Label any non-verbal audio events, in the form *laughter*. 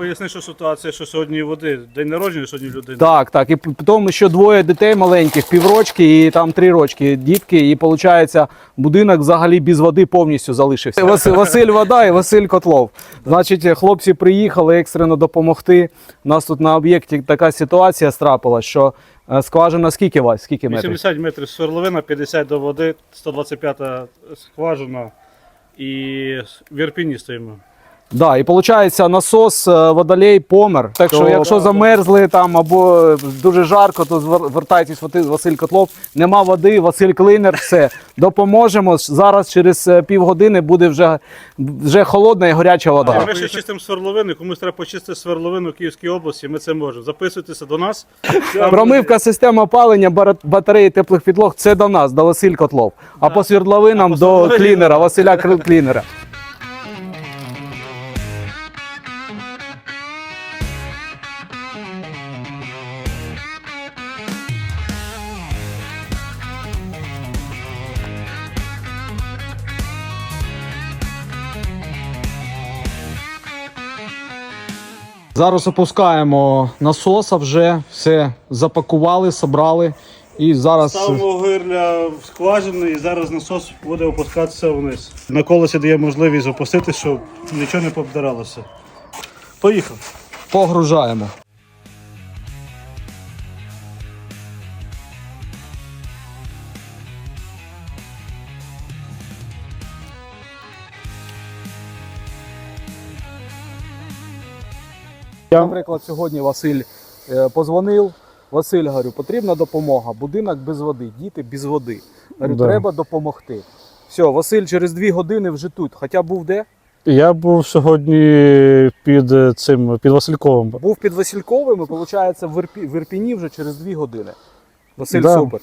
Поясни, що ситуація, що сьогодні води, день народження сьогодні людини. Так, так. І потім ще двоє дітей маленьких, піврочки і там три рочки дітки. І виходить, будинок взагалі без води повністю залишився. Василь, *laughs* Василь вода і Василь Котлов. Значить, хлопці приїхали екстрено допомогти. У нас тут на об'єкті така ситуація страпилась, що е, скважина скільки Вась? Скільки метрів? 80 метрів сверловина, 50 до води, 125 скважина і в Ірпіні стоїмо. Да, і виходить, насос е, водолей помер. Так що, якщо замерзли там або дуже жарко, то звер- звертайтесь Василь Котлов. Нема води, Василь Клинер, все. Допоможемо. Зараз через е, півгодини буде вже, вже холодна і гаряча вода. Ми ще чистимо сверловину, комусь треба почистити сверловину в Київській області, ми це можемо. Записуйтеся до нас. Промивка системи опалення батареї теплих підлог це до нас, до Василь Котлов. А по свердловинам А по до клінера, Василя Клінера. Зараз опускаємо насоса вже, все запакували, собрали. І зараз Ставимо гирля в скважину і зараз насос буде опускатися вниз. На колесі дає можливість опустити, щоб нічого не пообдиралося. Поїхав. погружаємо. Наприклад, сьогодні Василь е, позвонив. Василь, говорю, потрібна допомога. Будинок без води, діти без води. Говорю, Да. треба допомогти. Все, Василь через дві години вже тут. Хоча був де? Я був сьогодні під е, цим під Васильковим. Був під Васильковим і, виходить, в, Ірпі, в Ірпіні вже через дві години. Василь Да. супер.